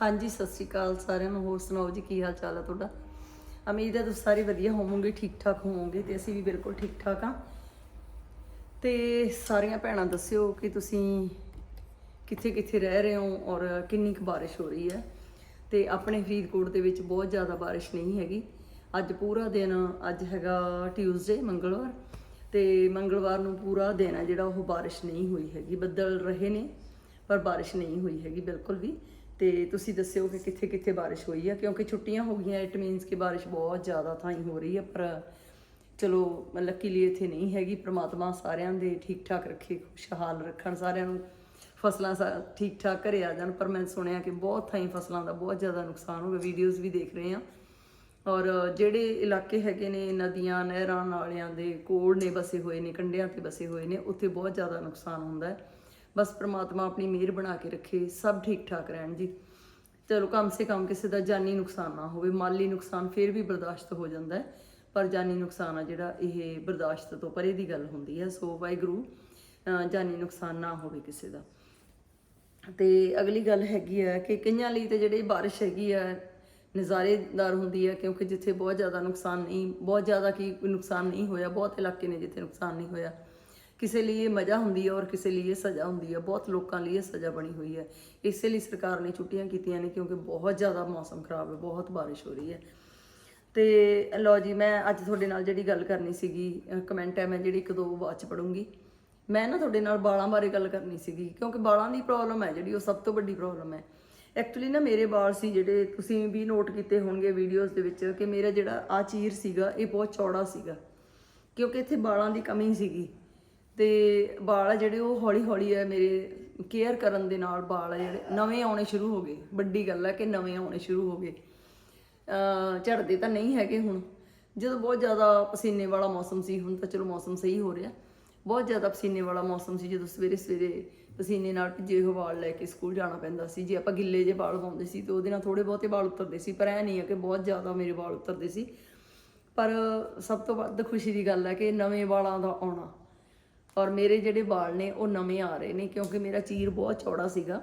ਹਾਂਜੀ, ਸਤਿ ਸ਼੍ਰੀ ਅਕਾਲ ਸਾਰਿਆਂ ਨੂੰ। ਹੋਰ ਸੁਣਾਓ ਜੀ, ਕੀ ਹਾਲ ਚਾਲ ਹੈ ਤੁਹਾਡਾ? ਉਮੀਦ ਹੈ ਤੁਸੀਂ ਸਾਰੇ ਵਧੀਆ ਹੋਵੋਗੇ ਠੀਕ ਠਾਕ ਹੋਵੋਗੇ ਤੇ ਅਸੀਂ ਵੀ ਬਿਲਕੁਲ ਠੀਕ ਠਾਕ ਹਾਂ। ਤੇ ਸਾਰੀਆਂ ਭੈਣਾਂ ਦੱਸਿਓ ਕਿ ਤੁਸੀਂ ਕਿੱਥੇ ਕਿੱਥੇ ਰਹਿ ਰਹੇ ਹੋ ਔਰ ਕਿੰਨੀ ਕੁ ਬਾਰਿਸ਼ ਹੋ ਰਹੀ ਹੈ? ਤੇ ਆਪਣੇ ਫਰੀਦਕੋਟ ਦੇ ਵਿੱਚ ਬਹੁਤ ਜ਼ਿਆਦਾ ਬਾਰਿਸ਼ ਨਹੀਂ ਹੈਗੀ। ਅੱਜ ਪੂਰਾ ਦਿਨ, ਅੱਜ ਹੈਗਾ ਟਿਊਜ਼ਡੇ ਮੰਗਲਵਾਰ। ਤੇ ਮੰਗਲਵਾਰ ਨੂੰ ਪੂਰਾ ਦਿਨ ਹੈ ਜਿਹੜਾ ਉਹ ਬਾਰਿਸ਼ ਨਹੀਂ ਹੋਈ ਹੈਗੀ। ਬੱਦਲ ਰਹੇ ਨੇ, ਪਰ ਬਾਰਿਸ਼ ਨਹੀਂ ਹੋਈ ਹੈਗੀ ਬਿਲਕੁਲ ਵੀ। ਤੇ ਤੁਸੀਂ ਦੱਸਿਓ ਕਿ ਕਿੱਥੇ ਕਿੱਥੇ ਬਾਰਿਸ਼ ਹੋਈ ਹੈ ਕਿਉਂਕਿ ਛੁੱਟੀਆਂ ਹੋ ਗਈਆਂ ਇਟ ਮੀਨਸ ਕਿ ਬਾਰਿਸ਼ ਬਹੁਤ ਜ਼ਿਆਦਾ ਥਾਂ ਹੀ ਹੋ ਰਹੀ ਹੈ ਪਰ ਚਲੋ ਲੱਕੀਲੀ ਇੱਥੇ ਨਹੀਂ ਹੈਗੀ, ਪ੍ਰਮਾਤਮਾ ਸਾਰਿਆਂ ਦੇ ਠੀਕ ਠਾਕ ਰੱਖੇ, ਖੁਸ਼ਹਾਲ ਰੱਖਣ, ਸਾਰਿਆਂ ਨੂੰ ਫਸਲਾਂ ਸਾ- ਠੀਕ ਠਾਕ ਘਰੇ ਆ ਜਾਣ, ਪਰ ਮੈਂ ਸੁਣਿਆ ਕਿ ਬਹੁਤ ਥਾਈਂ ਫਸਲਾਂ ਦਾ ਬਹੁਤ ਜ਼ਿਆਦਾ ਨੁਕਸਾਨ ਹੋ ਗਿਆ ਵੀਡੀਓਜ਼ ਵੀ ਦੇਖ ਰਹੇ ਹਾਂ। ਔਰ ਜਿਹੜੇ ਇਲਾਕੇ ਹੈਗੇ ਨੇ ਨਦੀਆਂ ਨਹਿਰਾਂ, ਨਾਲਿਆਂ ਦੇ ਕੋੜ ਨੇ ਬਸੇ ਹੋਏ ਨੇ, ਕੰਢਿਆਂ ਤੇ ਬਸੇ ਹੋਏ ਨੇ, ਉੱਥੇ ਬਹੁਤ ਜ਼ਿਆਦਾ ਨੁਕਸਾਨ ਹੁੰਦਾ ਹੈ। ਬਸ ਪ੍ਰਮਾਤਮਾ ਆਪਣੀ ਮਿਹਰ ਬਣਾ ਕੇ ਰੱਖੇ, ਸਭ ਠੀਕ ਠਾਕ ਰਹਿਣ ਜੀ। ਚਲੋ ਕਮ ਸੇ ਕਮ ਕਿਸੇ ਦਾ ਜਾਨੀ ਨੁਕਸਾਨ ਨਾ ਹੋਵੇ, ਮਾਲੀ ਨੁਕਸਾਨ ਫਿਰ ਵੀ ਬਰਦਾਸ਼ਤ ਹੋ ਜਾਂਦਾ ਹੈ, ਪਰ ਜਾਨੀ ਨੁਕਸਾਨ ਆ ਜਿਹੜਾ ਇਹ ਬਰਦਾਸ਼ਤ ਤੋਂ ਪਰੇ ਦੀ ਗੱਲ ਹੁੰਦੀ ਹੈ। ਸੋ ਵਾਹਿਗੁਰੂ ਜਾਨੀ ਨੁਕਸਾਨ ਨਾ ਹੋਵੇ ਕਿਸੇ ਦਾ। ਤੇ ਅਗਲੀ ਗੱਲ ਹੈਗੀ ਹੈ ਕਿ ਕਈਆਂ ਲਈ ਤੇ ਜਿਹੜੇ ਬਾਰਿਸ਼ ਹੈਗੀ ਆ, ਨਜ਼ਾਰੇਦਾਰ ਹੁੰਦੀ ਹੈ ਕਿਉਂਕਿ ਜਿੱਥੇ ਬਹੁਤ ਜ਼ਿਆਦਾ ਨੁਕਸਾਨ ਨਹੀਂ, ਬਹੁਤ ਜ਼ਿਆਦਾ ਕੀ ਨੁਕਸਾਨ ਨਹੀਂ ਹੋਇਆ, ਬਹੁਤ ਇਲਾਕੇ ਨੇ ਜਿੱਥੇ ਨੁਕਸਾਨ ਨਹੀਂ ਹੋਇਆ। ਕਿਸੇ ਲਈ ਇਹ ਮਜ਼ਾ ਹੁੰਦੀ ਹੈ ਔਰ ਕਿਸੇ ਲਈ ਇਹ ਸਜ਼ਾ ਹੁੰਦੀ ਹੈ। ਬਹੁਤ ਲੋਕਾਂ ਲਈ ਇਹ ਸਜ਼ਾ ਬਣੀ ਹੋਈ ਹੈ। ਇਸੇ ਲਈ ਸਰਕਾਰ ਨੇ ਛੁੱਟੀਆਂ ਕੀਤੀਆਂ ਨੇ ਕਿਉਂਕਿ ਬਹੁਤ ਜ਼ਿਆਦਾ ਮੌਸਮ ਖਰਾਬ ਹੈ, ਬਹੁਤ ਬਾਰਿਸ਼ ਹੋ ਰਹੀ ਹੈ। ਤੇ ਲਓ ਜੀ, ਮੈਂ ਅੱਜ ਤੁਹਾਡੇ ਨਾਲ ਜਿਹੜੀ ਗੱਲ ਕਰਨੀ ਸੀਗੀ ਕਮੈਂਟ ਹੈ, ਮੈਂ ਜਿਹੜੀ ਇੱਕ ਦੋ ਬਾਅਦ ਚ ਪੜੂੰਗੀ ਮੈਂ ਨਾ ਤੁਹਾਡੇ ਨਾਲ ਬਾਲਾਂ ਬਾਰੇ ਗੱਲ ਕਰਨੀ ਸੀਗੀ, ਕਿਉਂਕਿ ਬਾਲਾਂ ਦੀ ਪ੍ਰੋਬਲਮ ਹੈ ਜਿਹੜੀ, ਉਹ ਸਭ ਤੋਂ ਵੱਡੀ ਪ੍ਰੋਬਲਮ ਹੈ। ਐਕਚੁਅਲੀ ਨਾ ਮੇਰੇ ਵਾਲ ਸੀ ਜਿਹੜੇ ਤੁਸੀਂ ਵੀ ਨੋਟ ਕੀਤੇ ਹੋਣਗੇ ਵੀਡੀਓਜ਼ ਦੇ ਵਿੱਚ ਕਿ ਮੇਰਾ ਜਿਹੜਾ ਆ ਚੀਰ ਸੀਗਾ, ਇਹ ਬਹੁਤ ਚੌੜਾ ਸੀਗਾ। ਕਿਉਂਕਿ ਇੱਥੇ ਵਾਲਾਂ ਦੀ ਕਮੀ ਸੀਗੀ। ਤੇ ਵਾਲ ਆ ਜਿਹੜੇ ਉਹ ਹੌਲੀ ਹੌਲੀ ਹੈ ਮੇਰੇ ਕੇਅਰ ਕਰਨ ਦੇ ਨਾਲ ਵਾਲ ਆ ਜਿਹੜੇ, ਨਵੇਂ ਆਉਣੇ ਸ਼ੁਰੂ ਹੋ ਗਏ। ਵੱਡੀ ਗੱਲ ਹੈ ਕਿ ਨਵੇਂ ਆਉਣੇ ਸ਼ੁਰੂ ਹੋ ਗਏ। ਝੜਦੇ ਤਾਂ ਨਹੀਂ ਹੈਗੇ ਹੁਣ। ਜਦੋਂ ਬਹੁਤ ਜ਼ਿਆਦਾ ਪਸੀਨੇ ਵਾਲਾ ਮੌਸਮ ਸੀ, ਹੁਣ ਤਾਂ ਚਲੋ ਮੌਸਮ ਸਹੀ ਹੋ ਰਿਹਾ। ਬਹੁਤ ਜ਼ਿਆਦਾ ਪਸੀਨੇ ਵਾਲਾ ਮੌਸਮ ਸੀ, ਜਦੋਂ ਸਵੇਰੇ ਸਵੇਰੇ ਪਸੀਨੇ ਨਾਲ ਭਿੱਜੇ ਹੋਏ ਵਾਲ ਲੈ ਕੇ ਸਕੂਲ ਜਾਣਾ ਪੈਂਦਾ ਸੀ। ਜੇ ਆਪਾਂ ਗਿੱਲੇ ਜੇ ਵਾਲ ਪਾਉਂਦੇ ਸੀ ਤੇ ਉਹਦੇ ਨਾਲ ਥੋੜੇ ਬਹੁਤੇ ਵਾਲ ਉਤਰਦੇ ਸੀ, ਪਰ ਐ ਨਹੀਂ ਹੈ ਕਿ ਬਹੁਤ ਜ਼ਿਆਦਾ ਮੇਰੇ ਵਾਲ ਉਤਰਦੇ ਸੀ। ਪਰ ਸਭ ਤੋਂ ਵੱਧ ਖੁਸ਼ੀ ਦੀ ਗੱਲ ਹੈ ਕਿ ਨਵੇਂ ਵਾਲਾਂ ਦਾ ਆਉਣਾ। ਔਰ ਮੇਰੇ ਜਿਹੜੇ ਵਾਲ ਨੇ ਉਹ ਨਵੇਂ ਆ ਰਹੇ ਨੇ ਕਿਉਂਕਿ ਮੇਰਾ ਚੀਰ ਬਹੁਤ ਚੌੜਾ ਸੀਗਾ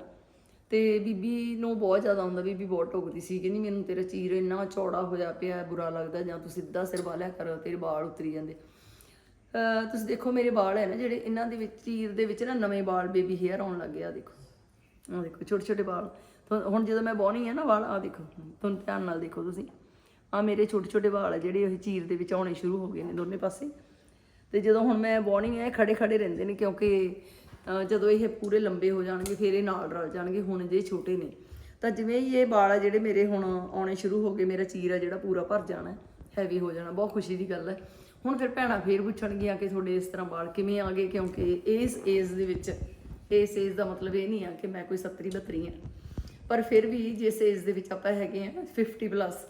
ਤੇ ਬੀਬੀ ਨੂੰ ਬਹੁਤ ਜ਼ਿਆਦਾ ਹੁੰਦਾ, ਬੀਬੀ ਬਹੁਤ ਟੋਕਦੀ ਸੀ ਕਹਿੰਦੀ ਮੈਨੂੰ ਤੇਰਾ ਚੀਰ ਇੰਨਾ ਚੌੜਾ ਹੋਇਆ ਪਿਆ, ਬੁਰਾ ਲੱਗਦਾ ਜਾਂ ਤੂੰ ਸਿੱਧਾ ਸਿਰ ਵਾਲਿਆ ਕਰੋ, ਤੇਰੇ ਵਾਲ ਉਤਰੀ ਜਾਂਦੇ। ਤੁਸੀਂ ਦੇਖੋ ਮੇਰੇ ਵਾਲ ਹੈ ਨਾ ਜਿਹੜੇ, ਇਹਨਾਂ ਦੇ ਵਿੱਚ, ਚੀਰ ਦੇ ਵਿੱਚ ਨਾ ਨਵੇਂ ਵਾਲ ਬੇਬੀ ਹੇਅਰ ਆਉਣ ਲੱਗ ਗਿਆ ਦੇਖੋ। ਆਹ ਦੇਖੋ, ਛੋਟੇ ਛੋਟੇ ਵਾਲ। ਤਾਂ ਹੁਣ ਜਦੋਂ ਮੈਂ ਬੋਣੀ ਹੈ ਨਾ ਵਾਲ ਆ ਦੇਖੋ, ਤੁਹਾਨੂੰ ਧਿਆਨ ਨਾਲ ਦੇਖੋ ਤੁਸੀਂ। ਆ ਮੇਰੇ ਛੋਟੇ ਛੋਟੇ ਵਾਲ ਆ ਜਿਹੜੇ ਉਹ ਚੀਰ ਦੇ ਵਿੱਚ ਆਉਣੇ ਸ਼ੁਰੂ ਹੋ ਗਏ ਨੇ ਦੋਨੇ ਪਾਸੇ। ਤੇ ਜਦੋਂ ਹੁਣ ਮੈਂ ਬੋਣੀ ਹੈ ਖੜੇ ਖੜੇ ਰਹਿੰਦੇ ਨੇ ਕਿਉਂਕਿ ਜਦੋਂ ਇਹ ਪੂਰੇ ਲੰਬੇ ਹੋ ਜਾਣਗੇ, ਫਿਰ ਇਹ ਨਾਲ ਰਲ ਜਾਣਗੇ, ਹੁਣ ਜੇ ਛੋਟੇ ਨੇ। ਤਾਂ ਜਿਵੇਂ ਹੀ ਇਹ ਵਾਲ ਆ ਜਿਹੜੇ ਮੇਰੇ ਹੁਣ ਆਉਣੇ ਸ਼ੁਰੂ ਹੋ ਗਏ, ਮੇਰਾ ਚੀਰ ਆ ਜਿਹੜਾ ਪੂਰਾ ਭਰ ਜਾਣਾ ਹੈਵੀ ਹੋ ਜਾਣਾ, ਬਹੁਤ ਖੁਸ਼ੀ ਦੀ ਗੱਲ ਹੈ ਹੁਣ ਫਿਰ ਭੈਣਾਂ ਫੇਰ ਪੁੱਛਣਗੀਆਂ ਕਿ ਤੁਹਾਡੇ ਇਸ ਤਰ੍ਹਾਂ ਵਾਲ ਕਿਵੇਂ ਆ ਗਏ, ਕਿਉਂਕਿ ਇਸ ਏਜ ਦੇ ਵਿੱਚ, ਇਸ ਏਜ ਦਾ ਮਤਲਬ ਇਹ ਨਹੀਂ ਆ ਕਿ ਮੈਂ ਕੋਈ 70 32 ਹਾਂ ਪਰ ਫਿਰ ਵੀ ਜਿਸ ਏਜ ਦੇ ਵਿੱਚ ਆਪਾਂ ਹੈਗੇ ਆ 50 ਪਲੱਸ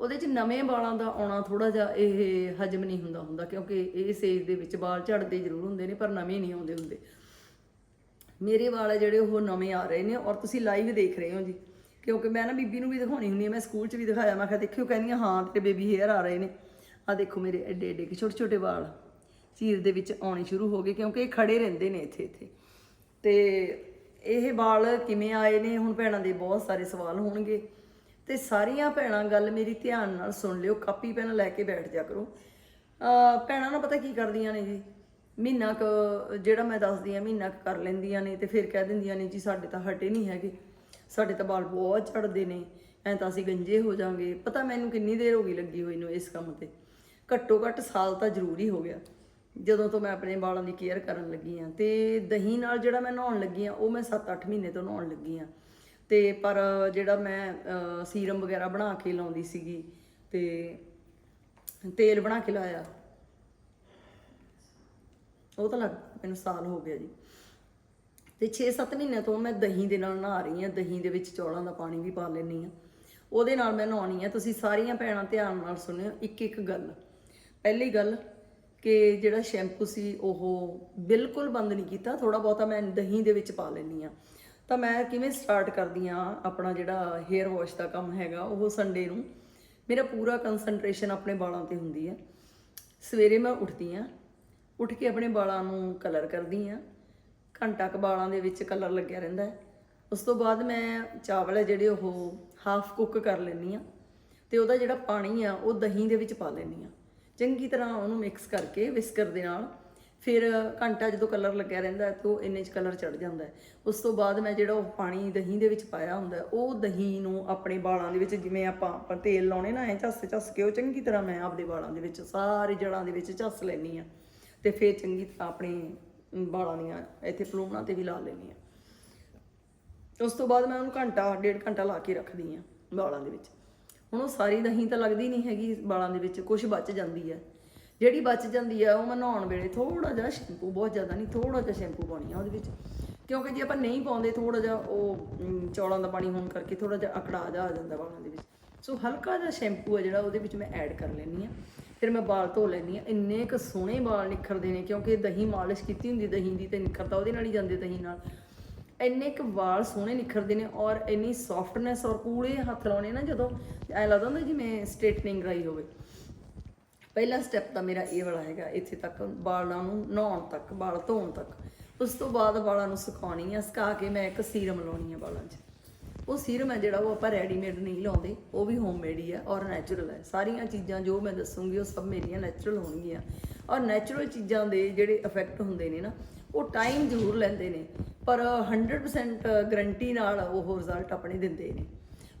ਉਹਦੇ 'ਚ ਨਵੇਂ ਵਾਲਾਂ ਦਾ ਆਉਣਾ ਥੋੜਾ ਜਿਹਾ ਇਹ ਹਜਮ ਨਹੀਂ ਹੁੰਦਾ ਹੁੰਦਾ, ਕਿਉਂਕਿ ਇਸ ਏਜ ਦੇ ਵਿੱਚ ਵਾਲ ਝੜਦੇ ਜ਼ਰੂਰ ਹੁੰਦੇ ਨੇ, ਪਰ ਨਵੇਂ ਨਹੀਂ ਆਉਂਦੇ ਹੁੰਦੇ। ਮੇਰੇ ਵਾਲ ਜਿਹੜੇ ਉਹ ਨਵੇਂ ਆ ਰਹੇ ਨੇ ਔਰ ਤੁਸੀਂ ਲਾਈਵ ਦੇਖ ਰਹੇ ਹੋ ਜੀ। ਕਿਉਂਕਿ ਮੈਂ ਨਾ ਬੀਬੀ ਨੂੰ ਵੀ ਦਿਖਾਉਣੀ ਹੁੰਦੀ ਹੈ ਮੈਂ ਸਕੂਲ 'ਚ ਵੀ ਦਿਖਾਇਆ, ਮੈਂ ਕਿਹਾ ਦੇਖਿਓ ਕਹਿੰਦੀਆਂ ਹਾਂ ਤੇਰੇ ਬੇਬੀ ਹੇਅਰ ਆ ਰਹੇ ਨੇ। ਆ ਦੇਖੋ ਮੇਰੇ ਐਡੇ ਐਡੇ ਛੋਟੇ ਛੋਟੇ ਵਾਲ। ਚੀਰ ਦੇ ਵਿੱਚ ਆਉਣੇ ਸ਼ੁਰੂ ਹੋ ਗਏ, ਕਿਉਂਕਿ ਇਹ ਖੜੇ ਰਹਿੰਦੇ ਨੇ ਇੱਥੇ ਇੱਥੇ। ਤੇ ਇਹ ਵਾਲ ਕਿਵੇਂ ਆਏ ਨੇ, ਹੁਣ ਭੈਣਾਂ ਦੇ ਬਹੁਤ ਸਾਰੇ ਸਵਾਲ ਹੋਣਗੇ। ਤੇ ਸਾਰੀਆਂ ਭੈਣਾਂ ਗੱਲ ਮੇਰੀ ਧਿਆਨ ਨਾਲ ਸੁਣ ਲਿਓ, ਕਾਪੀ, ਪੈਨ ਲੈ ਕੇ ਬੈਠ ਜਾ ਕਰੋ। ਭੈਣਾਂ ਨਾ ਪਤਾ ਕੀ ਕਰਦੀਆਂ ਨੇ ਜੀ? ਮਹੀਨਾ ਕ ਜਿਹੜਾ ਮੈਂ ਦੱਸਦੀ ਆ ਮਹੀਨਾ ਕੁ ਕਰ ਲੈਂਦੀਆਂ ਨੇ ਤੇ ਫਿਰ ਕਹਿ ਦਿੰਦੀਆਂ ਨੇ ਜੀ, ਸਾਡੇ ਤਾਂ ਹਟੇ ਨਹੀਂ ਹੈਗੇ। ਸਾਡੇ ਤਾਂ ਬਾਲ ਬਹੁਤ ਝੜਦੇ ਨੇ, ਐਂ ਤਾਂ ਅਸੀਂ ਗੰਜੇ ਹੋ ਜਾਾਂਗੇ ਪਤਾ ਮੈਨੂੰ ਕਿੰਨੀ ਦੇਰ ਹੋ ਗਈ ਲੱਗੀ ਹੋਈ ਨੂੰ ਇਸ ਕੰਮ ਤੇ। ਘੱਟੋ ਘੱਟ ਸਾਲ ਤਾਂ ਜ਼ਰੂਰੀ ਹੋ ਗਿਆ। ਜਦੋਂ ਤੋਂ ਮੈਂ ਆਪਣੇ ਵਾਲਾਂ ਦੀ ਕੇਅਰ ਕਰਨ ਲੱਗੀ ਆ ਤੇ ਦਹੀਂ ਨਾਲ ਜਿਹੜਾ ਮੈਂ ਨਹਾਉਣ ਲੱਗੀ ਆ ਉਹ ਮੈਂ 7-8 ਮਹੀਨੇ ਤੋਂ ਨਹਾਉਣ ਲੱਗੀ ਆ ਤੇ ਪਰ ਜਿਹੜਾ ਮੈਂ ਸੀਰਮ ਵਗੈਰਾ ਬਣਾ ਕੇ ਲਾਉਂਦੀ ਸੀਗੀ ਤੇ ਤੇਲ ਬਣਾ ਕੇ ਲਾਇਆ। ਉਹ ਤਾਂ ਲੱਗ, ਮੈਨੂੰ ਸਾਲ ਹੋ ਗਿਆ ਜੀ। ਤੇ 6-7 ਮਹੀਨਿਆਂ ਤੋਂ ਮੈਂ ਦਹੀਂ ਦੇ ਨਾਲ ਨਹਾ ਰਹੀ ਹਾਂ, ਦਹੀਂ ਦੇ ਵਿੱਚ ਚੌਲਾਂ ਦਾ ਪਾਣੀ ਵੀ ਪਾ ਲੈਂਦੀ ਹਾਂ। ਉਹਦੇ ਨਾਲ ਮੈਂ ਨਹਾਉਣੀ ਆ ਤੁਸੀਂ ਸਾਰੀਆਂ ਭੈਣਾਂ ਧਿਆਨ ਨਾਲ ਸੁਣਿਓ ਇੱਕ ਇੱਕ ਗੱਲ। ਪਹਿਲੀ ਗੱਲ ਕਿ ਜਿਹੜਾ ਸ਼ੈਂਪੂ ਸੀ, ਉਹ ਬਿਲਕੁਲ ਬੰਦ ਨਹੀਂ ਕੀਤਾ। ਥੋੜਾ ਬਹੁਤਾ ਮੈਂ ਦਹੀਂ ਦੇ ਵਿੱਚ ਪਾ ਲੈਂਦੀ ਆ ਤਾਂ ਮੈਂ ਕਿਵੇਂ ਸਟਾਰਟ ਕਰਦੀ ਆ ਆਪਣਾ ਜਿਹੜਾ ਹੇਅਰ ਵਾਸ਼ ਦਾ ਕੰਮ ਹੈਗਾ, ਉਹ ਸੰਡੇ ਨੂੰ। ਮੇਰਾ ਪੂਰਾ ਕਨਸੈਂਟਰੇਸ਼ਨ ਆਪਣੇ ਵਾਲਾਂ ਤੇ ਹੁੰਦੀ ਹੈ। ਸਵੇਰੇ ਮੈਂ ਉੱਠਦੀ ਆ ਉੱਠ ਕੇ ਆਪਣੇ ਵਾਲਾਂ ਨੂੰ ਕਲਰ ਕਰਦੀ ਆ ਘੰਟਾ ਕੁ ਵਾਲਾਂ ਦੇ ਵਿੱਚ ਕਲਰ ਲੱਗਿਆ ਰਹਿੰਦਾ ਉਸ ਤੋਂ ਬਾਅਦ ਮੈਂ ਚਾਵਲ ਹੈ ਜਿਹੜੇ ਉਹ ਹਾਫ ਕੁੱਕ ਕਰ ਲੈਂਦੀ ਆ ਤੇ ਉਹਦਾ ਜਿਹੜਾ ਪਾਣੀ ਆ, ਉਹ ਦਹੀਂ ਦੇ ਵਿੱਚ ਪਾ ਲੈਂਦੀ ਆ ਚੰਗੀ ਤਰ੍ਹਾਂ ਉਹਨੂੰ ਮਿਕਸ ਕਰਕੇ ਵਿਸਕਰ ਦੇ ਨਾਲ ਫਿਰ ਘੰਟਾ ਜਦੋਂ ਕਲਰ ਲੱਗਿਆ ਰਹਿੰਦਾ ਤਾਂ ਉਹ ਇੰਨੇ ਚ ਕਲਰ ਚੜ ਜਾਂਦਾ ਉਸ ਤੋਂ ਬਾਅਦ ਮੈਂ ਜਿਹੜਾ ਉਹ ਪਾਣੀ ਦਹੀਂ ਦੇ ਵਿੱਚ ਪਾਇਆ ਹੁੰਦਾ ਉਹ ਦਹੀਂ ਨੂੰ ਆਪਣੇ ਵਾਲਾਂ ਦੇ ਵਿੱਚ ਜਿਵੇਂ ਆਪਾਂ ਆਪਾਂ ਤੇਲ ਲਾਉਣੇ ਨਾ, ਐ ਝੱਸ ਝੱਸ ਕੇ ਉਹ ਚੰਗੀ ਤਰ੍ਹਾਂ ਮੈਂ ਆਪਦੇ ਵਾਲਾਂ ਦੇ ਵਿੱਚ, ਸਾਰੇ ਜੜਾਂ ਦੇ ਵਿੱਚ ਝੱਸ ਲੈਣੀ ਆ ਤੇ ਫਿਰ ਚੰਗੀ ਤਰ੍ਹਾਂ ਆਪਣੇ ਵਾਲਾਂ ਦੀਆਂ ਇੱਥੇ ਪਲੂਣਾ ਤੇ ਵੀ ਲਾ ਲੈਣੀ ਆ ਉਸ ਤੋਂ ਬਾਅਦ ਮੈਂ ਉਹਨੂੰ ਘੰਟਾ, ਡੇਢ ਘੰਟਾ ਲਾ ਕੇ ਰੱਖਦੀ ਆ ਵਾਲਾਂ ਦੇ ਵਿੱਚ। ਹੁਣ ਉਹ ਸਾਰੀ ਦਹੀਂ ਤਾਂ ਲੱਗਦੀ ਨਹੀਂ ਹੈਗੀ ਵਾਲਾਂ ਦੇ ਵਿੱਚ ਕੁਝ ਬਚ ਜਾਂਦੀ ਹੈ। ਜਿਹੜੀ ਬਚ ਜਾਂਦੀ ਆ, ਉਹ ਮੈਂ ਨਹਾਉਣ ਵੇਲੇ ਥੋੜਾ ਜਿਹਾ ਸ਼ੈਂਪੂ, ਬਹੁਤ ਜ਼ਿਆਦਾ ਨਹੀਂ ਥੋੜਾ ਜਿਹਾ ਸ਼ੈਂਪੂ ਪਾਉਣੀ ਆ ਉਹਦੇ ਵਿੱਚ। ਕਿਉਂਕਿ ਜੇ ਆਪਾਂ ਨਹੀਂ ਪਾਉਂਦੇ ਥੋੜਾ ਜਿਹਾ ਉਹ ਚੌਲਾਂ ਦਾ ਪਾਣੀ ਹੋਣ ਕਰਕੇ ਥੋੜਾ ਜਿਹਾ ਅਕੜਾ ਜਿਹਾ ਆ ਜਾਂਦਾ ਵਾਲਾਂ ਦੇ ਵਿੱਚ। ਸੋ ਹਲਕਾ ਜਿਹਾ ਸ਼ੈਂਪੂ ਆ ਜਿਹੜਾ ਉਹਦੇ ਵਿੱਚ ਮੈਂ ਐਡ ਕਰ ਲੈਣੀ ਆ। ਫਿਰ ਮੈਂ ਵਾਲ ਧੋ ਲੈਣੀ ਆ। ਇੰਨੇ ਕੁ ਸੋਹਣੇ ਵਾਲ ਨਿਖਰਦੇ ਨੇ, ਕਿਉਂਕਿ ਦਹੀਂ ਮਾਲਿਸ਼ ਕੀਤੀ ਹੁੰਦੀ ਦਹੀਂ ਦੀ ਤੇ ਨਿਖਰਦਾ ਉਹਦੇ ਨਾਲ ਹੀ ਜਾਂਦੇ ਦਹੀਂ ਨਾਲ। ਇੰਨੇ ਕੁ ਵਾਲ ਸੋਹਣੇ ਨਿਖਰਦੇ ਨੇ ਔਰ ਇੰਨੀ ਸੌਫਟਨੈਸ ਔਰ ਕੂਲੇ ਹੱਥ ਲਾਉਣੇ ਨਾ ਜਦੋਂ, ਐ ਲੱਗਦਾ ਹੁੰਦਾ ਜਿਵੇਂ ਸਟ੍ਰੇਟਨਿੰਗ ਕਰਾਈ ਹੋਵੇ। ਪਹਿਲਾ ਸਟੈਪ ਤਾਂ ਮੇਰਾ ਇਹ ਵਾਲਾ ਹੈਗਾ, ਇੱਥੇ ਤੱਕ ਵਾਲਾਂ ਨੂੰ ਨਹਾਉਣ ਤੱਕ, ਵਾਲ ਧੋਣ ਤੱਕ। ਉਸ ਤੋਂ ਬਾਅਦ ਵਾਲਾਂ ਨੂੰ ਸੁਕਾਉਣੀ ਆ, ਸੁਕਾ ਕੇ ਮੈਂ ਇੱਕ ਸੀਰਮ ਲਾਉਣੀ ਆ ਵਾਲਾਂ 'ਚ। ਉਹ ਸੀਰਮ ਹੈ ਜਿਹੜਾ ਉਹ ਆਪਾਂ ਰੈਡੀਮੇਡ ਨਹੀਂ ਲਾਉਂਦੇ, ਉਹ ਵੀ ਹੋਮਮੇਡ ਹੀ ਹੈ ਔਰ ਨੈਚੁਰਲ ਹੈ। ਸਾਰੀਆਂ ਚੀਜ਼ਾਂ ਜੋ ਮੈਂ ਦੱਸੂਗੀ, ਉਹ ਸਭ ਮੇਰੀਆਂ ਨੈਚੁਰਲ ਹੋਣਗੀਆਂ। ਔਰ ਨੈਚੁਰਲ ਚੀਜ਼ਾਂ ਦੇ ਜਿਹੜੇ ਇਫੈਕਟ ਹੁੰਦੇ ਨੇ ਨਾ, ਉਹ ਟਾਈਮ ਜ਼ਰੂਰ ਲੈਂਦੇ ਨੇ, ਪਰ 100% ਗਰੰਟੀ ਨਾਲ ਉਹ ਰਿਜ਼ਲਟ ਆਪਣੇ ਦਿੰਦੇ ਨੇ।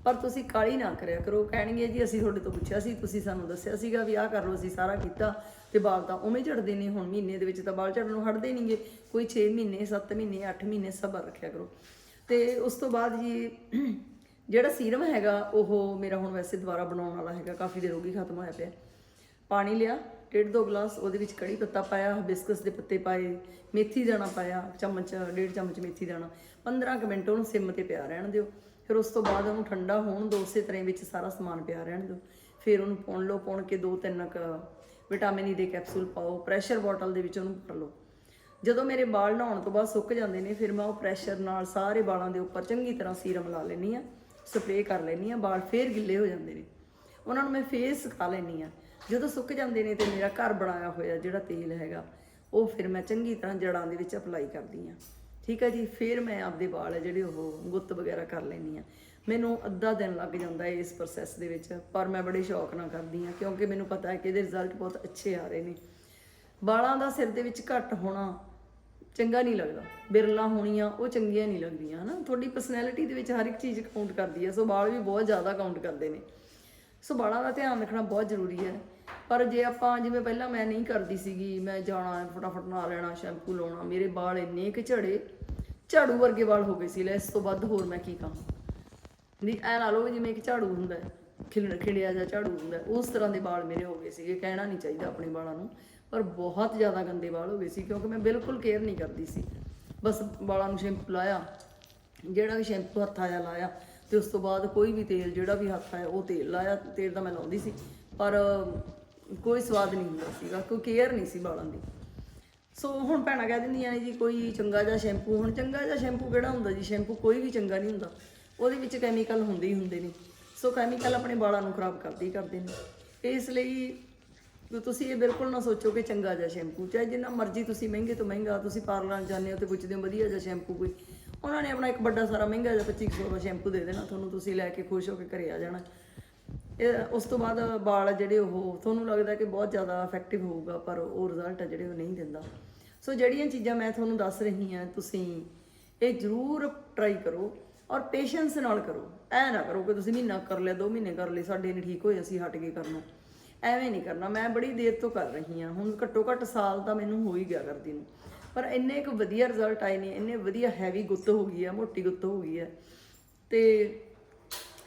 ਪਰ ਤੁਸੀਂ ਕਾਲੀ ਨਾ ਕਰਿਆ ਕਰੋ। ਕਹਿਣਗੇ ਜੀ, ਅਸੀਂ ਤੁਹਾਡੇ ਤੋਂ ਪੁੱਛਿਆ ਸੀ, ਤੁਸੀਂ ਸਾਨੂੰ ਦੱਸਿਆ ਸੀਗਾ ਵੀ ਆਹ ਕਰ ਲਓ, ਅਸੀਂ ਸਾਰਾ ਕੀਤਾ ਤੇ ਬਾਲ ਤਾਂ ਉਵੇਂ ਝੜਦੇ ਨੇ, ਹੁਣ ਮਹੀਨੇ ਦੇ ਵਿੱਚ ਤਾਂ ਬਾਲ ਝੜਨ ਨੂੰ ਹਟਦੇ ਨਹੀਂਗੇ ਕੋਈ 6 ਮਹੀਨੇ 7 ਮਹੀਨੇ 8 ਮਹੀਨੇ ਸਬਰ ਰੱਖਿਆ ਕਰੋ। ਤੇ ਉਸ ਤੋਂ ਬਾਅਦ ਜੀ, ਜਿਹੜਾ ਸੀਰਮ ਹੈਗਾ, ਉਹ ਮੇਰਾ ਹੁਣ ਵੈਸੇ ਦੁਬਾਰਾ ਬਣਾਉਣ ਵਾਲਾ ਹੈਗਾ, ਕਾਫੀ ਦੇਰ ਹੋ ਗਈ ਖਤਮ ਹੋਇਆ ਪਿਆ। ਪਾਣੀ ਲਿਆ, ਡੇਢ ਦੋ ਗਲਾਸ, ਉਹਦੇ ਵਿੱਚ ਕੜੀ ਪੱਤਾ ਪਾਇਆ ਬਿਸਕਸ ਦੇ ਪੱਤੇ ਪਾਏ, ਮੇਥੀ ਦਾਣਾ ਪਾਇਆ, ਚਮਚ, ਡੇਢ ਚਮਚ ਮੇਥੀ ਦਾਣਾ। 15 ਕੁ ਮਿੰਟ ਉਹਨੂੰ ਸਿਮ ਤੇ ਪਿਆ ਰਹਿਣ ਦਿਓ। ਫਿਰ ਉਸ ਤੋਂ ਬਾਅਦ ਉਹਨੂੰ ਠੰਡਾ ਹੋਣ ਦੋ, ਉਸੇ ਤਰ੍ਹਾਂ ਵਿੱਚ ਸਾਰਾ ਸਮਾਨ ਪਿਆ ਰਹਿਣ ਦਿਓ। ਫਿਰ ਉਹਨੂੰ ਪੁਣ ਲਓ, ਪੁਣ ਕੇ ਦੋ ਤਿੰਨ ਕ ਵਿਟਾਮਿਨ ਈ ਦੇ ਕੈਪਸੂਲ ਪਾਓ, ਪ੍ਰੈਸ਼ਰ ਬੋਟਲ ਦੇ ਵਿੱਚ ਉਹਨੂੰ ਭਰ ਲਓ। ਜਦੋਂ ਮੇਰੇ ਵਾਲ ਨਹਾਉਣ ਤੋਂ ਬਾਅਦ ਸੁੱਕ ਜਾਂਦੇ ਨੇ, ਫਿਰ ਮੈਂ ਉਹ ਪ੍ਰੈਸ਼ਰ ਨਾਲ ਸਾਰੇ ਵਾਲਾਂ ਦੇ ਉੱਪਰ ਚੰਗੀ ਤਰ੍ਹਾਂ ਸੀਰਮ ਲਾ ਲੈਣੀ ਆ ਸਪਰੇਅ ਕਰ ਲੈਣੀ ਆ ਵਾਲ ਫੇਰ ਗਿੱਲੇ ਹੋ ਜਾਂਦੇ ਨੇ। ਉਹਨਾਂ ਨੂੰ ਮੈਂ ਫੇਸ ਸੁਕਾ ਲੈਣੀ ਆ ਜਦੋਂ ਸੁੱਕ ਜਾਂਦੇ ਨੇ ਤੇ ਮੇਰਾ ਘਰ ਬਣਾਇਆ ਹੋਇਆ ਜਿਹੜਾ ਤੇਲ ਹੈਗਾ, ਉਹ ਫਿਰ ਮੈਂ ਚੰਗੀ ਤਰ੍ਹਾਂ ਜੜਾਂ ਦੇ ਵਿੱਚ ਅਪਲਾਈ ਕਰਦੀ ਆ ਠੀਕ ਹੈ ਜੀ, ਫਿਰ ਮੈਂ ਆਪਦੇ ਵਾਲ ਹੈ ਜਿਹੜੇ ਉਹ ਗੁੱਤ ਵਗੈਰਾ ਕਰ ਲੈਂਦੀ ਆ ਮੈਨੂੰ ਅੱਧਾ ਦਿਨ ਲੱਗ ਜਾਂਦਾ ਹੈ ਇਸ ਪ੍ਰੋਸੈਸ ਦੇ ਵਿੱਚ, ਪਰ ਮੈਂ ਬੜੇ ਸ਼ੌਕ ਨਾਲ ਕਰਦੀ ਆ ਕਿਉਂਕਿ ਮੈਨੂੰ ਪਤਾ ਹੈ ਕਿ ਇਹਦੇ ਰਿਜ਼ਲਟ ਬਹੁਤ ਅੱਛੇ ਆ ਰਹੇ ਨੇ। ਵਾਲਾਂ ਦਾ ਸਿਰ ਦੇ ਵਿੱਚ ਘੱਟ ਹੋਣਾ ਚੰਗਾ ਨਹੀਂ ਲੱਗਦਾ। ਬਿਰਲਾ ਹੋਣੀਆਂ, ਉਹ ਚੰਗੀਆਂ ਨਹੀਂ ਲੱਗਦੀਆਂ, ਹਨਾ? ਤੁਹਾਡੀ ਪਰਸਨੈਲਿਟੀ ਦੇ ਵਿੱਚ ਹਰ ਇੱਕ ਚੀਜ਼ ਕਾਊਂਟ ਕਰਦੀ ਹੈ, ਸੋ ਵਾਲ ਵੀ ਬਹੁਤ ਜ਼ਿਆਦਾ ਕਾਊਂਟ ਕਰਦੇ ਨੇ। ਸੋ ਵਾਲਾਂ ਦਾ ਧਿਆਨ ਰੱਖਣਾ ਬਹੁਤ ਜ਼ਰੂਰੀ ਹੈ। ਪਰ ਜੇ ਆਪਾਂ, ਜਿਵੇਂ ਪਹਿਲਾਂ ਮੈਂ ਨਹੀਂ ਕਰਦੀ ਸੀਗੀ, ਮੈਂ ਜਾਣਾ, ਫਟਾਫਟ ਨਹਾ ਲੈਣਾ, ਸ਼ੈਂਪੂ ਲਾਉਣਾ, ਮੇਰੇ ਵਾਲ ਇੰਨੇ ਕਿ ਝੜੇ ਝਾੜੂ ਵਰਗੇ ਵਾਲ ਹੋ ਗਏ ਸੀ ਲੈ, ਇਸ ਤੋਂ ਵੱਧ ਹੋਰ ਮੈਂ ਕੀ ਕਹਾਂ? ਨਹੀਂ ਐ ਲਾ ਲਓ ਵੀ ਜਿਵੇਂ ਇੱਕ ਝਾੜੂ ਹੁੰਦਾ ਹੈ, ਖਿਲਣ ਖਿੜਿਆ ਜਾਂ ਝਾੜੂ ਹੁੰਦਾ ਉਸ ਤਰ੍ਹਾਂ ਦੇ ਵਾਲ ਮੇਰੇ ਹੋ ਗਏ ਸੀਗੇ, ਕਹਿਣਾ ਨਹੀਂ ਚਾਹੀਦਾ ਆਪਣੇ ਵਾਲਾਂ ਨੂੰ, ਪਰ ਬਹੁਤ ਜ਼ਿਆਦਾ ਗੰਦੇ ਵਾਲ ਹੋ ਗਏ ਸੀ, ਕਿਉਂਕਿ ਮੈਂ ਬਿਲਕੁਲ ਕੇਅਰ ਨਹੀਂ ਕਰਦੀ ਸੀ। ਬਸ ਵਾਲਾਂ ਨੂੰ ਸ਼ੈਂਪੂ ਲਾਇਆ, ਜਿਹੜਾ ਵੀ ਸ਼ੈਂਪੂ ਹੱਥ ਆਇਆ ਲਾਇਆ, ਤੇ ਉਸ ਤੋਂ ਬਾਅਦ ਕੋਈ ਵੀ ਤੇਲ, ਜਿਹੜਾ ਵੀ ਹੱਥ ਆਇਆ, ਉਹ ਤੇਲ ਲਾਇਆ, ਤੇਲ ਤਾਂ ਮੈਂ ਲਾਉਂਦੀ ਸੀ, ਪਰ ਕੋਈ ਸਵਾਦ ਨਹੀਂ ਹੁੰਦਾ ਸੀਗਾ, ਕੋਈ ਕੇਅਰ ਨਹੀਂ ਸੀ ਵਾਲਾਂ ਦੀ। ਸੋ ਹੁਣ ਭੈਣਾਂ ਕਹਿ ਦਿੰਦੀਆਂ ਨੇ ਜੀ ਕੋਈ ਚੰਗਾ ਜਿਹਾ ਸ਼ੈਂਪੂ, ਹੁਣ ਚੰਗਾ ਜਿਹਾ ਸ਼ੈਂਪੂ ਕਿਹੜਾ ਹੁੰਦਾ ਜੀ? ਸ਼ੈਂਪੂ ਕੋਈ ਵੀ ਚੰਗਾ ਨਹੀਂ ਹੁੰਦਾ। ਉਹਦੇ ਵਿੱਚ ਕੈਮੀਕਲ ਹੁੰਦੇ ਹੀ ਹੁੰਦੇ ਨੇ। ਸੋ ਕੈਮੀਕਲ ਆਪਣੇ ਵਾਲਾਂ ਨੂੰ ਖਰਾਬ ਕਰਦੇ ਹੀ ਕਰਦੇ ਨੇ। ਇਸ ਲਈ ਤੁਸੀਂ ਇਹ ਬਿਲਕੁਲ ਨਾ ਸੋਚੋ ਕਿ ਚੰਗਾ ਜਿਹਾ ਸ਼ੈਂਪੂ, ਚਾਹੇ ਜਿੰਨਾ ਮਰਜ਼ੀ ਤੁਸੀਂ ਮਹਿੰਗੇ ਤੋਂ ਮਹਿੰਗਾ ਤੁਸੀਂ ਪਾਰਲਰਾਂ 'ਚ ਜਾਂਦੇ ਹੋ ਤੇ ਪੁੱਛਦੇ ਹੋ ਵਧੀਆ ਜਿਹਾ ਸ਼ੈਂਪੂ ਕੋਈ। ਉਹਨਾਂ ਨੇ ਆਪਣਾ ਇੱਕ ਵੱਡਾ ਸਾਰਾ ਮਹਿੰਗਾ ਜਿਹਾ 2500 ਦਾ ਸ਼ੈਂਪੂ ਦੇ ਦੇਣਾ, ਤੁਹਾਨੂੰ ਤੁਸੀਂ ਲੈ ਕੇ ਖੁਸ਼ ਹੋ ਕੇ ਘਰੇ ਆ ਜਾਣਾ। ਇਹ ਉਸ ਤੋਂ ਬਾਅਦ ਵਾਲ ਜਿਹੜੇ ਉਹ, ਤੁਹਾਨੂੰ ਲੱਗਦਾ ਕਿ ਬਹੁਤ ਜ਼ਿਆਦਾ ਇਫੈਕਟਿਵ ਹੋਊਗਾ, ਪਰ ਉਹ ਰਿਜ਼ਲਟ ਆ ਜਿਹੜੇ ਉਹ ਨਹੀਂ ਦਿੰਦਾ। ਸੋ ਜਿਹੜੀਆਂ ਚੀਜ਼ਾਂ ਮੈਂ ਤੁਹਾਨੂੰ ਦੱਸ ਰਹੀ ਹਾਂ, ਤੁਸੀਂ ਇਹ ਜ਼ਰੂਰ ਟਰਾਈ ਕਰੋ ਔਰ ਪੇਸ਼ੈਂਸ ਨਾਲ ਕਰੋ। ਐ ਨਾ ਕਰੋ ਕਿ ਤੁਸੀਂ ਮਹੀਨਾ ਕਰ ਲਿਆ 2 ਮਹੀਨੇ ਕਰ ਲਏ, ਸਾਡੇ ਨਹੀਂ ਠੀਕ ਹੋਏ, ਅਸੀਂ ਹਟ ਗਏ ਕਰਨੋਂ ਐਵੇਂ ਨਹੀਂ ਕਰਨਾ। ਮੈਂ ਬੜੀ ਦੇਰ ਤੋਂ ਕਰ ਰਹੀ ਹਾਂ। ਹੁਣ ਘੱਟੋ ਘੱਟ ਸਾਲ ਤਾਂ ਮੈਨੂੰ ਹੋ ਹੀ ਗਿਆ ਕਰਦੀ ਨੂੰ। ਪਰ ਇੰਨੇ ਕੁ ਵਧੀਆ ਰਿਜ਼ਲਟ ਆਏ ਨੇ, ਇੰਨੇ ਵਧੀਆ ਹੈਵੀ ਗੁੱਤ ਹੋ ਗਈ ਆ, ਮੋਟੀ ਗੁੱਤ ਹੋ ਗਈ ਆ। ਤੇ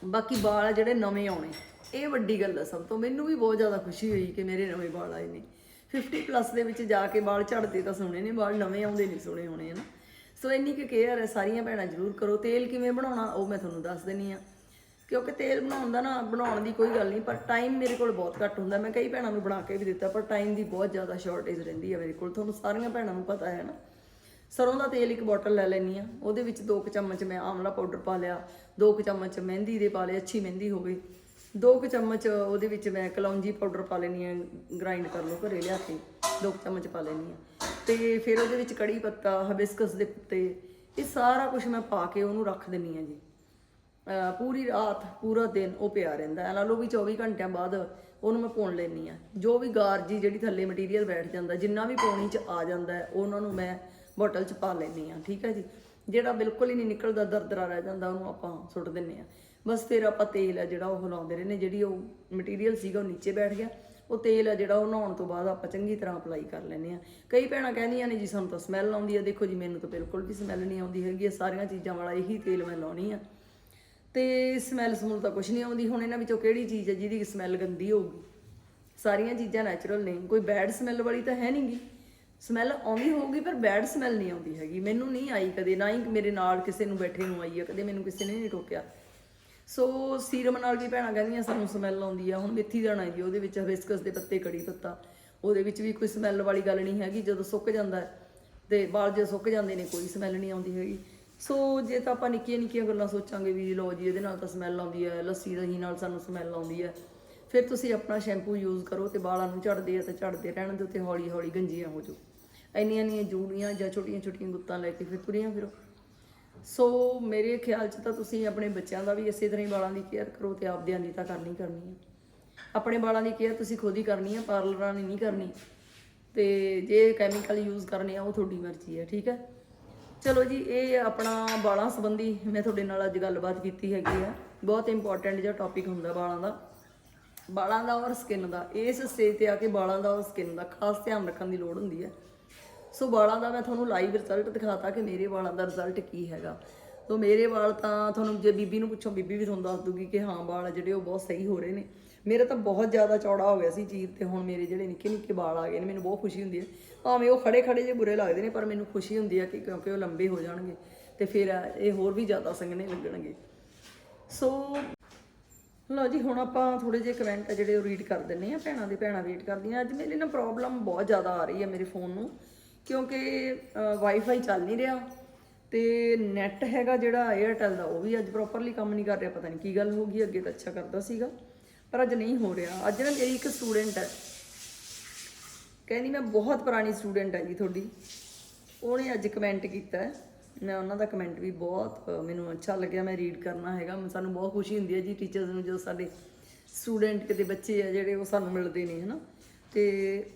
ਬਾਕੀ ਵਾਲ ਜਿਹੜੇ ਨਵੇਂ ਆਉਣੇ, ਇਹ ਵੱਡੀ ਗੱਲ ਆ ਸਭ ਤੋਂ। ਮੈਨੂੰ ਵੀ ਬਹੁਤ ਜ਼ਿਆਦਾ ਖੁਸ਼ੀ ਹੋਈ ਕਿ ਮੇਰੇ ਨਵੇਂ ਵਾਲ ਆਏ ਨੇ। 50 ਪਲੱਸ ਦੇ ਵਿੱਚ ਜਾ ਕੇ ਵਾਲ ਝੜਦੇ ਤਾਂ ਸੋਹਣੇ ਨੇ, ਵਾਲ ਨਵੇਂ ਆਉਂਦੇ ਨਹੀਂ ਸੋਹਣੇ ਹੋਣੇ, ਹਨਾ? ਸੋ ਇੰਨੀ ਕਿ ਕੇਅਰ ਹੈ, ਸਾਰੀਆਂ ਭੈਣਾਂ ਜ਼ਰੂਰ ਕਰੋ। ਤੇਲ ਕਿਵੇਂ ਬਣਾਉਣਾ, ਉਹ ਮੈਂ ਤੁਹਾਨੂੰ ਦੱਸ ਦਿੰਨੀ ਆ ਕਿਉਂਕਿ ਤੇਲ ਬਣਾਉਣ ਦਾ ਨਾ, ਬਣਾਉਣ ਦੀ ਕੋਈ ਗੱਲ ਨਹੀਂ, ਪਰ ਟਾਈਮ ਮੇਰੇ ਕੋਲ ਬਹੁਤ ਘੱਟ ਹੁੰਦਾ। ਮੈਂ ਕਈ ਭੈਣਾਂ ਨੂੰ ਬਣਾ ਕੇ ਵੀ ਦਿੱਤਾ, ਪਰ ਟਾਈਮ ਦੀ ਬਹੁਤ ਜ਼ਿਆਦਾ ਸ਼ਾਰਟੇਜ ਰਹਿੰਦੀ ਹੈ ਮੇਰੇ ਕੋਲ। ਤੁਹਾਨੂੰ ਸਾਰੀਆਂ ਭੈਣਾਂ ਨੂੰ ਪਤਾ ਹੈ ਨਾ? ਸਰੋਂ ਦਾ ਤੇਲ ਇੱਕ ਬੋਟਲ ਲੈ ਲੈਣੀ ਆ ਉਹਦੇ ਵਿੱਚ 2 ਚਮਚ ਮੈਂ ਆਮਲਾ ਪਾਊਡਰ ਪਾ ਲਿਆ 2 ਚਮਚ ਮਹਿੰਦੀ ਦੇ ਪਾ ਲਏ, ਅੱਛੀ ਮਹਿੰਦੀ ਹੋਵੇ ਦੋ ਕੁ ਚਮਚ ਉਹਦੇ ਵਿੱਚ ਮੈਂ ਕਲੌਂਜੀ ਪਾਊਡਰ ਪਾ ਲੈਣੀ ਆ ਗ੍ਰਾਈਂਡ ਕਰ ਲਓ ਘਰੇ ਲਿਆ ਕੇ, ਦੋ ਕੁ ਚਮਚ ਪਾ ਲੈਣੀ ਆ ਤੇ ਫਿਰ ਉਹਦੇ ਵਿੱਚ ਕੜੀ ਪੱਤਾ ਹਬਿਸਕਸ ਦੇ ਪੱਤੇ ਇਹ ਸਾਰਾ ਕੁਝ ਮੈਂ ਪਾ ਕੇ ਉਹਨੂੰ ਰੱਖ ਦਿੰਨੀ ਆ ਜੀ। ਪੂਰੀ ਰਾਤ, ਪੂਰਾ ਦਿਨ ਉਹ ਪਿਆ ਰਹਿੰਦਾ। ਹੈ ਲਾ ਲਓ ਵੀ 24 ਘੰਟਿਆਂ ਬਾਅਦ ਉਹਨੂੰ ਮੈਂ ਪਾਉਣ ਲੈਣੀ ਆ ਜੋ ਵੀ ਗਾਰਜੀ ਜਿਹੜੀ ਥੱਲੇ ਮਟੀਰੀਅਲ ਬੈਠ ਜਾਂਦਾ, ਜਿੰਨਾ ਵੀ ਪੌਣੀ ਚ ਆ ਜਾਂਦਾ, ਉਹਨਾਂ ਨੂੰ ਮੈਂ ਬੋਟਲ ਚ ਪਾ ਲੈਣੀ ਆ ਠੀਕ ਹੈ ਜੀ? ਜਿਹੜਾ ਬਿਲਕੁਲ ਹੀ ਨਹੀਂ ਨਿਕਲਦਾ, ਦਰਦਰਾ ਰਹਿ ਜਾਂਦਾ, ਉਹਨੂੰ ਆਪਾਂ ਸੁੱਟ ਦਿੰਨੇ ਆ ਬਸ ਫਿਰ ਆਪਾਂ ਤੇਲ ਆ ਜਿਹੜਾ ਉਹ ਲਾਉਂਦੇ ਰਹਿੰਦੇ, ਜਿਹੜੀ ਉਹ ਮਟੀਰੀਅਲ ਸੀਗਾ ਉਹ ਨੀਚੇ ਬੈਠ ਗਿਆ। ਉਹ ਤੇਲ ਆ ਜਿਹੜਾ ਉਹ ਨਹਾਉਣ ਤੋਂ ਬਾਅਦ ਆਪਾਂ ਚੰਗੀ ਤਰ੍ਹਾਂ ਅਪਲਾਈ ਕਰ ਲੈਂਦੇ ਆ ਕਈ ਭੈਣਾਂ ਕਹਿੰਦੀਆਂ ਨੇ ਜੀ, ਸਾਨੂੰ ਤਾਂ ਸਮੈਲ ਆਉਂਦੀ ਆ, ਦੇਖੋ ਜੀ, ਮੈਨੂੰ ਤਾਂ ਬਿਲਕੁਲ ਵੀ ਸਮੈਲ ਨਹੀਂ ਆਉਂਦੀ ਹੈਗੀ, ਇਹ ਸਾਰੀਆਂ ਚੀਜ਼ਾਂ ਵਾਲਾ ਇਹੀ ਤੇਲ ਮੈਂ ਲਾਉਣੀ ਆ। ਤੇ ਸਮੈਲ ਸਮੂਲ ਤਾਂ ਕੁਝ ਨਹੀਂ ਆਉਂਦੀ, ਹੁਣ ਇਹਨਾਂ ਵਿੱਚੋਂ ਕਿਹੜੀ ਚੀਜ਼ ਹੈ ਜਿਹਦੀ ਸਮੈਲ ਗੰਦੀ ਹੋਊਗੀ? ਸਾਰੀਆਂ ਚੀਜ਼ਾਂ ਨੈਚੁਰਲ ਨੇ, ਕੋਈ ਬੈਡ ਸਮੈਲ ਵਾਲੀ ਤਾਂ ਹੈ ਨਹੀਂਗੀ ਸਮੈਲ ਆਉਂਦੀ ਹੋਊਗੀ, ਪਰ ਬੈਡ ਸਮੈਲ ਨਹੀਂ ਆਉਂਦੀ ਹੈਗੀ। ਮੈਨੂੰ ਨਹੀਂ ਆਈ ਕਦੇ, ਨਾ ਹੀ ਮੇਰੇ ਨਾਲ ਕਿਸੇ ਨੂੰ ਬੈਠੇ ਨੂੰ ਆਈ ਹੈ ਕਦੇ ਮੈਨੂੰ ਕਿਸੇ ਨੇ ਨਹੀਂ ਟੋਕਿਆ ਸੋ ਸੀਰਮ ਨਾਲ ਵੀ ਭੈਣਾਂ ਕਹਿੰਦੀਆਂ ਸਾਨੂੰ ਸਮੈਲ ਆਉਂਦੀ ਆ। ਹੁਣ ਮੇਥੀ ਦਾਣਾ ਜੀ ਉਹਦੇ ਵਿੱਚ ਹਿਬਿਸਕਸ ਦੇ ਪੱਤੇ ਕੜੀ ਪੱਤਾ। ਉਹਦੇ ਵਿੱਚ ਵੀ ਕੋਈ ਸਮੈਲ ਵਾਲੀ ਗੱਲ ਨਹੀਂ ਹੈਗੀ ਜਦੋਂ ਸੁੱਕ ਜਾਂਦਾ ਹੈ, ਤੇ ਵਾਲ ਜੇ ਸੁੱਕ ਜਾਂਦੇ ਨੇ ਕੋਈ ਸਮੈਲ ਨਹੀਂ ਆਉਂਦੀ ਹੈਗੀ। ਸੋ ਜੇ ਤਾਂ ਆਪਾਂ ਨਿੱਕੀਆਂ ਨਿੱਕੀਆਂ ਗੱਲਾਂ ਸੋਚਾਂਗੇ ਵੀ ਲੋ ਜੀ ਇਹਦੇ ਨਾਲ ਤਾਂ ਸਮੈਲ ਆਉਂਦੀ ਹੈ ਲੱਸੀ ਦਹੀਂ ਨਾਲ ਸਾਨੂੰ ਸਮੈਲ ਆਉਂਦੀ ਹੈ। ਫਿਰ ਤੁਸੀਂ ਆਪਣਾ ਸ਼ੈਂਪੂ ਯੂਜ਼ ਕਰੋ ਤੇ ਵਾਲਾਂ ਨੂੰ ਝੜਦੇ ਆ ਤੇ ਝੜਦੇ ਰਹਿਣ ਦਿਓ ਤੇ ਹੌਲੀ ਹੌਲੀ ਗੰਜੀਆਂ ਹੋ ਜਾਓ। ਇੰਨੀਆਂ ਇੰਨੀਆਂ ਜੂੜੀਆਂ ਜਾਂ ਛੋਟੀਆਂ ਛੋਟੀਆਂ ਗੁੱਤਾਂ ਲੈ ਕੇ ਫਿਰ ਤੁਰੀਆਂ ਫਿਰੋ। ਸੋ ਮੇਰੇ ਖਿਆਲ 'ਚ ਤਾਂ ਤੁਸੀਂ ਆਪਣੇ ਬੱਚਿਆਂ ਦਾ ਵੀ ਇਸੇ ਤਰ੍ਹਾਂ ਹੀ ਵਾਲਾਂ ਦੀ ਕੇਅਰ ਕਰੋ ਤੇ ਆਪਦਿਆਂ ਦੀ ਤਾਂ ਕਰਨੀ ਕਰਨੀ ਹੈ ਆਪਣੇ ਵਾਲਾਂ ਦੀ ਕੇਅਰ ਤੁਸੀਂ ਖੁਦ ਹੀ ਕਰਨੀ ਹੈ ਪਾਰਲਰਾਂ ਨੇ ਨਹੀਂ ਕਰਨੀ। ਤੇ ਜੇ ਕੈਮੀਕਲ ਯੂਜ਼ ਕਰਨੇ ਆ, ਉਹ ਤੁਹਾਡੀ ਮਰਜ਼ੀ ਹੈ ਠੀਕ ਹੈ ਚਲੋ ਜੀ, ਇਹ ਆਪਣਾ ਵਾਲਾਂ ਸੰਬੰਧੀ ਮੈਂ ਤੁਹਾਡੇ ਨਾਲ ਅੱਜ ਗੱਲਬਾਤ ਕੀਤੀ ਹੈਗੀ ਆ। ਬਹੁਤ ਇੰਪੋਰਟੈਂਟ ਜਿਹਾ ਟੌਪਿਕ ਹੁੰਦਾ ਵਾਲਾਂ ਦਾ। ਵਾਲਾਂ ਦਾ ਔਰ ਸਕਿਨ ਦਾ। ਇਸ ਸਟੇਜ ਤੇ ਆ ਕੇ ਵਾਲਾਂ ਦਾ ਔਰ ਸਕਿਨ ਦਾ ਖਾਸ ਧਿਆਨ ਰੱਖਣ ਦੀ ਲੋੜ ਹੁੰਦੀ ਹੈ ਸੋ ਵਾਲਾਂ ਦਾ ਮੈਂ ਤੁਹਾਨੂੰ ਲਾਈਵ ਰਿਜ਼ਲਟ ਦਿਖਾਤਾ ਕਿ ਮੇਰੇ ਵਾਲਾਂ ਦਾ ਰਿਜ਼ਲਟ ਕੀ ਹੈਗਾ। ਸੋ ਮੇਰੇ ਵਾਲ ਤਾਂ ਤੁਹਾਨੂੰ ਜੇ ਬੀਬੀ ਨੂੰ ਪੁੱਛੋ, ਬੀਬੀ ਵੀ ਤੁਹਾਨੂੰ ਦੱਸ ਦੂਗੀ ਕਿ ਹਾਂ, ਵਾਲ ਆ ਜਿਹੜੇ ਉਹ ਬਹੁਤ ਸਹੀ ਹੋ ਰਹੇ ਨੇ। ਮੇਰਾ ਤਾਂ ਬਹੁਤ ਜ਼ਿਆਦਾ ਚੌੜਾ ਹੋ ਗਿਆ ਸੀ ਚੀਰ ਤੇ, ਹੁਣ ਮੇਰੇ ਜਿਹੜੇ ਨਿੱਕੇ ਨਿੱਕੇ ਵਾਲ ਆ ਗਏ ਨੇ, ਮੈਨੂੰ ਬਹੁਤ ਖੁਸ਼ੀ ਹੁੰਦੀ ਹੈ। ਭਾਵੇਂ ਉਹ ਖੜੇ ਖੜੇ ਜੇ ਬੁਰੇ ਲੱਗਦੇ ਨੇ, ਪਰ ਮੈਨੂੰ ਖੁਸ਼ੀ ਹੁੰਦੀ ਹੈ ਕਿ ਕਿਉਂਕਿ ਉਹ ਲੰਬੇ ਹੋ ਜਾਣਗੇ ਤੇ ਫਿਰ ਇਹ ਹੋਰ ਵੀ ਜ਼ਿਆਦਾ ਸੰਘਣੇ ਲੱਗਣਗੇ। ਸੋ ਲਓ ਜੀ, ਹੁਣ ਆਪਾਂ ਥੋੜੇ ਜਿਹੇ ਕਮੈਂਟ ਆ ਜਿਹੜੇ ਉਹ ਰੀਡ ਕਰ ਦਿੰਨੇ ਆ ਭੈਣਾਂ ਦੇ ਭੈਣਾਂ ਵੇਟ ਕਰਦੀਆਂ। ਅੱਜ ਮੇਰੇ ਨਾ ਪ੍ਰੋਬਲਮ ਬਹੁਤ ਜ਼ਿਆਦਾ ਆ ਰਹੀ ਹੈ ਮੇਰੇ ਫੋਨ ਨੂੰ। ਕਿਉਂਕਿ ਵਾਈਫਾਈ ਚੱਲ ਨਹੀਂ ਰਿਹਾ ਤੇ ਨੈਟ ਹੈਗਾ ਜਿਹੜਾ 에ਅਰਟੈਲ ਦਾ, ਉਹ ਵੀ ਅੱਜ ਪ੍ਰੋਪਰਲੀ ਕੰਮ ਨਹੀਂ ਕਰ ਰਿਹਾ, ਪਤਾ ਨਹੀਂ ਕੀ ਗੱਲ ਹੋ ਗਈ, ਅੱਗੇ ਤਾਂ ਅੱਛਾ ਕਰਦਾ ਸੀਗਾ, ਪਰ ਅੱਜ ਨਹੀਂ ਹੋ ਰਿਹਾ। ਅੱਜ ਨਾ ਮੇਰੀ ਇੱਕ ਸਟੂਡੈਂਟ ਹੈ। ਕਹਿੰਦੀ, ਮੈਂ ਬਹੁਤ ਪੁਰਾਣੀ ਸਟੂਡੈਂਟ ਹੈ ਜੀ ਤੁਹਾਡੀ। ਉਹਨੇ ਅੱਜ ਕਮੈਂਟ ਕੀਤਾ। ਮੈਂ ਉਹਨਾਂ ਦਾ ਕਮੈਂਟ ਵੀ ਬਹੁਤ ਮੈਨੂੰ ਅੱਛਾ ਲੱਗਿਆ, ਮੈਂ ਰੀਡ ਕਰਨਾ ਹੈਗਾ। ਸਾਨੂੰ ਬਹੁਤ ਖੁਸ਼ੀ ਹੁੰਦੀ ਹੈ ਜੀ ਟੀਚਰਸ ਨੂੰ ਜਦੋਂ ਸਾਡੇ ਸਟੂਡੈਂਟ ਕਿਤੇ ਬੱਚੇ ਆ ਜਿਹੜੇ, ਉਹ ਸਾਨੂੰ ਮਿਲਦੇ ਨੇ, ਹਨਾ। ਤੇ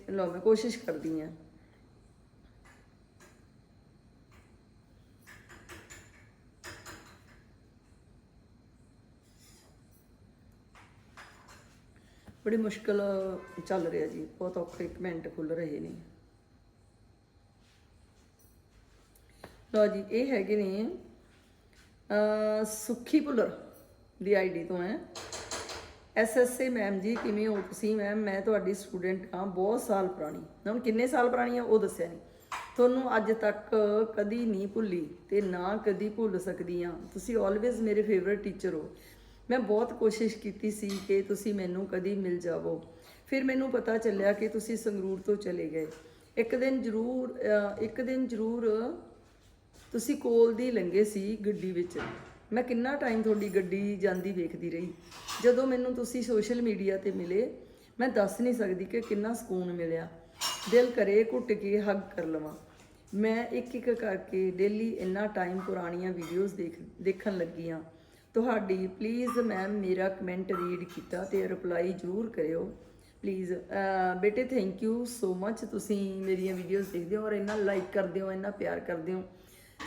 ਲਓ, ਮੈਂ ਕੋਸ਼ਿਸ਼ ਕਰਦੀ ਹਾਂ। ਬੜੀ ਮੁਸ਼ਕਲ ਚੱਲ ਰਿਹਾ ਜੀ, ਬਹੁਤ ਔਖੇ ਕਮੈਂਟ ਖੁੱਲ ਰਹੇ ਨੇ। ਲਓ ਜੀ, ਇਹ ਹੈਗੇ ਨੇ, ਅ, ਸੁੱਖੀ ਭੁੱਲਰ ਦੀ ਆਈਡੀ ਤੋਂ ਹੈ। ਐਸਐਸਏ ਮੈਮ ਜੀ, ਕਿਵੇਂ ਹੋ ਤੁਸੀਂ ਮੈਮ? ਮੈਂ ਤੁਹਾਡੀ ਸਟੂਡੈਂਟ ਹਾਂ, ਬਹੁਤ ਸਾਲ ਪੁਰਾਣੀ। ਹੁਣ ਕਿੰਨੇ ਸਾਲ ਪੁਰਾਣੀ ਆ? ਉਹ ਦੱਸਿਆ ਨਹੀਂ ਤੁਹਾਨੂੰ ਅੱਜ ਤੱਕ ਕਦੀ ਨਹੀਂ ਭੁੱਲੀ ਤੇ ਨਾ ਕਦੀ ਭੁੱਲ ਸਕਦੀ ਆ ਤੁਸੀਂ ਆਲਵੇਜ਼ ਮੇਰੇ ਫੇਵਰਿਟ ਟੀਚਰ ਹੋ। ਮੈਂ ਬਹੁਤ ਕੋਸ਼ਿਸ਼ ਕੀਤੀ ਸੀ ਕਿ ਤੁਸੀਂ ਮੈਨੂੰ ਕਦੀ ਮਿਲ ਜਾਵੋ। ਫਿਰ ਮੈਨੂੰ ਪਤਾ ਚੱਲਿਆ ਕਿ ਤੁਸੀਂ ਸੰਗਰੂਰ ਤੋਂ ਚਲੇ ਗਏ। ਇੱਕ ਦਿਨ ਜ਼ਰੂਰ ਇੱਕ ਦਿਨ ਜ਼ਰੂਰ ਤੁਸੀਂ ਕੋਲ ਦੀ ਲੰਘੇ ਸੀ ਗੱਡੀ ਵਿੱਚ। ਮੈਂ ਕਿੰਨਾ ਟਾਈਮ ਤੁਹਾਡੀ ਗੱਡੀ ਜਾਂਦੀ ਵੇਖਦੀ ਰਹੀ। ਜਦੋਂ ਮੈਨੂੰ ਤੁਸੀਂ ਸੋਸ਼ਲ ਮੀਡੀਆ ਤੇ ਮਿਲੇ, ਮੈਂ ਦੱਸ ਨਹੀਂ ਸਕਦੀ ਕਿ ਕਿੰਨਾ ਸਕੂਨ ਮਿਲਿਆ। ਦਿਲ ਕਰੇ ਘੁੱਟ ਕੇ ਹੱਗ ਕਰ ਲਵਾਂ। ਮੈਂ ਇੱਕ ਇੱਕ ਕਰਕੇ ਡੇਲੀ ਇੰਨਾ ਟਾਈਮ ਪੁਰਾਣੀਆਂ ਵੀਡੀਓਜ਼ ਦੇਖ, ਦੇਖਣ ਲੱਗੀ ਹਾਂ ਤੁਹਾਡੀ ਪਲੀਜ਼ ਮੈਮ ਮੇਰਾ ਕਮੈਂਟ ਰੀਡ ਕੀਤਾ ਤੇ ਰਿਪਲਾਈ ਜ਼ਰੂਰ ਕਰਿਓ। ਪਲੀਜ਼ ਬੇਟੇ ਥੈਂਕ ਯੂ ਸੋ ਮੱਚ ਤੁਸੀਂ ਮੇਰੀਆਂ ਵੀਡੀਓਜ਼ ਦੇਖਦੇ ਹੋ ਔਰ ਇੰਨਾ ਲਾਈਕ ਕਰਦੇ ਹੋ, ਇੰਨਾ ਪਿਆਰ ਕਰਦੇ ਹੋ।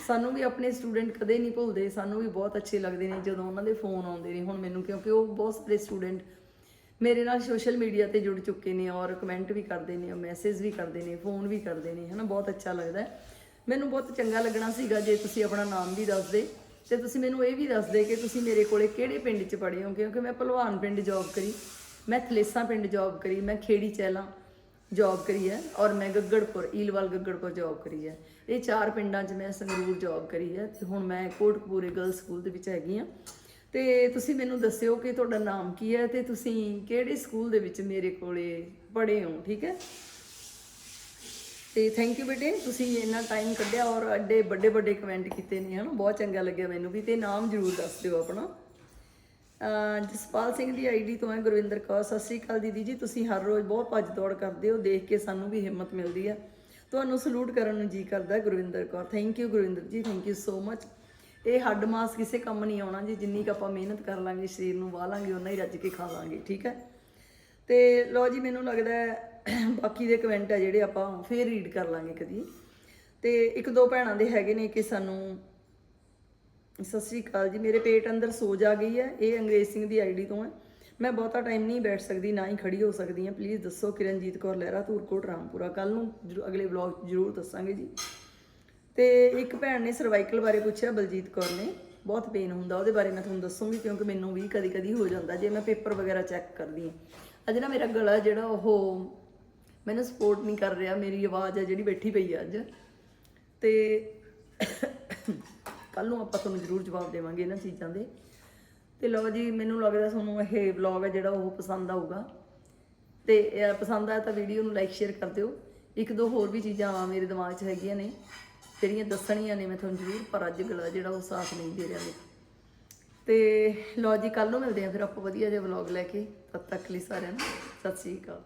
ਸਾਨੂੰ ਵੀ ਆਪਣੇ ਸਟੂਡੈਂਟ ਕਦੇ ਨਹੀਂ ਭੁੱਲਦੇ, ਸਾਨੂੰ ਵੀ ਬਹੁਤ ਅੱਛੇ ਲੱਗਦੇ ਨੇ ਜਦੋਂ ਉਹਨਾਂ ਦੇ ਫੋਨ ਆਉਂਦੇ ਨੇ। ਹੁਣ ਮੈਨੂੰ ਕਿਉਂਕਿ ਉਹ ਬਹੁਤ ਸਾਰੇ ਸਟੂਡੈਂਟ ਮੇਰੇ ਨਾਲ ਸੋਸ਼ਲ ਮੀਡੀਆ ਤੇ ਜੁੜ ਚੁੱਕੇ ਨੇ ਔਰ ਕਮੈਂਟ ਵੀ ਕਰਦੇ ਨੇ ਮੈਸੇਜ ਵੀ ਕਰਦੇ ਨੇ ਫੋਨ ਵੀ ਕਰਦੇ ਨੇ। ਹਨਾ, ਬਹੁਤ ਅੱਛਾ ਲੱਗਦਾ ਮੈਨੂੰ ਬਹੁਤ ਚੰਗਾ ਲੱਗਣਾ ਸੀਗਾ ਜੇ ਤੁਸੀਂ ਆਪਣਾ ਨਾਮ ਵੀ ਦੱਸਦੇ ਤੇ ਤੁਸੀਂ ਮੈਨੂੰ ਇਹ ਵੀ ਦੱਸਦੇ ਕਿ ਤੁਸੀਂ ਮੇਰੇ ਕੋਲੇ ਕਿਹੜੇ ਪਿੰਡ 'ਚ ਪੜ੍ਹੇ ਹੋ ਕਿਉਂਕਿ ਮੈਂ ਭਲਵਾਨ ਪਿੰਡ ਜੌਬ ਕਰੀ, ਮੈਂ ਥਲੇਸਾਂ ਪਿੰਡ ਜੌਬ ਕਰੀ, ਮੈਂ ਖੇੜੀ ਚਹਿਲਾਂ ਜੌਬ ਕਰੀ ਹੈ ਔਰ ਮੈਂ ਗੱਗੜਪੁਰ, ਈਲਵਾਲ ਗੱਗੜਪੁਰ ਜੌਬ ਕਰੀ ਹੈ। ਇਹ ਚਾਰ ਪਿੰਡਾਂ 'ਚ ਮੈਂ ਸੰਗਰੂਰ ਜੌਬ ਕਰੀ ਹੈ ਤੇ ਹੁਣ ਮੈਂ ਕੋਟਕਪੂਰੇ ਗਰਲ ਸਕੂਲ ਦੇ ਵਿੱਚ ਹੈਗੀ ਆ ਤੇ ਤੁਸੀਂ ਮੈਨੂੰ ਦੱਸਿਓ ਕਿ ਤੁਹਾਡਾ ਨਾਮ ਕੀ ਹੈ ਤੇ ਤੁਸੀਂ ਕਿਹੜੇ ਸਕੂਲ ਦੇ ਵਿੱਚ ਮੇਰੇ ਕੋਲੇ ਪੜ੍ਹੇ ਹੋ, ਠੀਕ ਹੈ? ਤੇ ਥੈਂਕ ਯੂ ਬੇਟੇ, ਤੁਸੀਂ ਇੰਨਾ ਟਾਈਮ ਕੱਢਿਆ ਔਰ ਐਡੇ ਵੱਡੇ ਵੱਡੇ ਕਮੈਂਟ ਕੀਤੇ ਨੇ, ਹਨਾ? ਬਹੁਤ ਚੰਗਾ ਲੱਗਿਆ ਮੈਨੂੰ ਵੀ ਤੇ ਨਾਮ ਜ਼ਰੂਰ ਦੱਸ ਦਿਓ ਆਪਣਾ। ਜਸਪਾਲ ਸਿੰਘ ਦੀ ਆਈਡੀ ਤੋਂ ਹੈ ਗੁਰਵਿੰਦਰ ਕੌਰ, ਸਤਿ ਸ੍ਰੀ ਅਕਾਲ ਦੀਦੀ ਜੀ, ਤੁਸੀਂ ਹਰ ਰੋਜ਼ ਬਹੁਤ ਭੱਜ ਦੌੜ ਕਰਦੇ ਹੋ, ਦੇਖ ਕੇ ਸਾਨੂੰ ਵੀ ਹਿੰਮਤ ਮਿਲਦੀ ਹੈ ਤੁਹਾਨੂੰ ਸਲੂਟ ਕਰਨ ਨੂੰ ਜੀ ਕਰਦਾ Gurvinder Kaur. Thank you Gurvinder ji thank you so much ਇਹ ਹੱਡ ਮਾਸ ਕਿਸੇ ਕੰਮ ਨਹੀਂ ਆਉਣਾ ਜੀ, ਜਿੰਨੀ ਕੁ ਆਪਾਂ ਮਿਹਨਤ ਕਰ ਲਾਂਗੇ, ਸਰੀਰ ਨੂੰ ਵਾਹ ਲਾਂਗੇ ਉਨਾ ਹੀ ਰੱਜ ਕੇ ਖਾ ਲਾਂਗੇ, ਠੀਕ ਹੈ? ਤੇ ਲੋ ਜੀ, ਮੈਨੂੰ ਲੱਗਦਾ ਬਾਕੀ ਦੇ ਕਮੈਂਟ ਆ ਜਿਹੜੇ ਆਪਾਂ ਫੇਰ ਰੀਡ ਕਰ ਲਾਂਗੇ ਕਦੀ। ਤੇ ਇੱਕ ਦੋ ਭੈਣਾਂ ਦੇ ਹੈਗੇ ਨੇ ਕਿ ਸਾਨੂੰ, ਸਤਿ ਸ੍ਰੀ ਅਕਾਲ ਜੀ, ਮੇਰੇ ਪੇਟ ਅੰਦਰ ਸੋਜ ਆ ਗਈ ਹੈ, ਇਹ ਅੰਗਰੇਜ਼ ਸਿੰਘ ਦੀ ਆਈਡੀ ਤੋਂ ਹੈ। ਮੈਂ ਬਹੁਤਾ ਟਾਈਮ ਨਹੀਂ ਬੈਠ ਸਕਦੀ, ਨਾ ਹੀ ਖੜੀ ਹੋ ਸਕਦੀ ਹਾਂ। ਪਲੀਜ਼ ਦੱਸੋ ਕਿਰਨਜੀਤ ਕੌਰ ਲਹਿਰਾ, ਧੂਰਕੋਟ, ਰਾਮਪੁਰਾ। ਕੱਲ ਨੂੰ ਜ਼ਰੂ- ਅਗਲੇ ਵਲੌਗ ਜ਼ਰੂਰ ਦੱਸਾਂਗੇ ਜੀ। ਤੇ ਇੱਕ ਭੈਣ ਨੇ ਸਰਵਾਈਕਲ ਬਾਰੇ ਪੁੱਛਿਆ, ਬਲਜੀਤ ਕੌਰ ਨੇ। ਬਹੁਤ ਪੇਨ ਹੁੰਦਾ, ਉਹਦੇ ਬਾਰੇ ਮੈਂ ਤੁਹਾਨੂੰ ਦੱਸੂਗੀ, ਕਿਉਂਕਿ ਮੈਨੂੰ ਵੀ ਕਦੀ ਕਦੀ ਹੋ ਜਾਂਦਾ। ਜੇ ਮੈਂ ਪੇਪਰ ਵਗੈਰਾ ਚੈੱਕ ਕਰਦੀ ਹਾਂ। ਅੱਜ ਨਾ ਮੇਰਾ ਗਲਾ ਜਿਹੜਾ, ਉਹ ਮੈਨੂੰ ਸਪੋਰਟ ਨਹੀਂ ਕਰ ਰਿਹਾ, ਮੇਰੀ ਆਵਾਜ਼ ਆ ਜਿਹੜੀ ਬੈਠੀ ਪਈ ਆ ਅੱਜ। ਤੇ ਕੱਲ ਨੂੰ ਆਪਾਂ ਤੁਹਾਨੂੰ ਜ਼ਰੂਰ ਜਵਾਬ ਦੇਵਾਂਗੇ ਇਹਨਾਂ ਚੀਜ਼ਾਂ ਦੇ। ਤੇ ਲਓ ਜੀ, ਮੈਨੂੰ ਲੱਗਦਾ ਤੁਹਾਨੂੰ ਇਹ ਵਲੌਗ ਹੈ ਜਿਹੜਾ ਉਹ ਪਸੰਦ ਆਊਗਾ। ਤੇ ਪਸੰਦ ਆਇਆ ਤਾਂ ਵੀਡੀਓ ਨੂੰ ਲਾਈਕ ਸ਼ੇਅਰ ਕਰ ਦਿਓ। ਇੱਕ ਦੋ ਹੋਰ ਵੀ ਚੀਜ਼ਾਂ ਮੇਰੇ ਦਿਮਾਗ 'ਚ ਹੈਗੀਆਂ ਨੇ, ਜਿਹੜੀਆਂ ਦੱਸਣੀਆਂ ਨੇ ਮੈਂ ਤੁਹਾਨੂੰ ਜ਼ਰੂਰ, ਪਰ ਅੱਜ ਗਲਾ ਜਿਹੜਾ ਉਹ ਸਾਥ ਨਹੀਂ ਦੇ ਰਿਹਾ ਮੇਰਾ। ਤੇ ਲਓ ਜੀ ਕੱਲ ਨੂੰ ਮਿਲਦੇ ਆ ਫਿਰ ਆਪਾਂ ਵਧੀਆ ਜਿਹਾ ਵਲੌਗ ਲੈ ਕੇ। ਤਦ ਤੱਕ ਲਈ ਸਾਰਿਆਂ ਨੂੰ ਸਤਿ ਸ੍ਰੀ ਅਕਾਲ।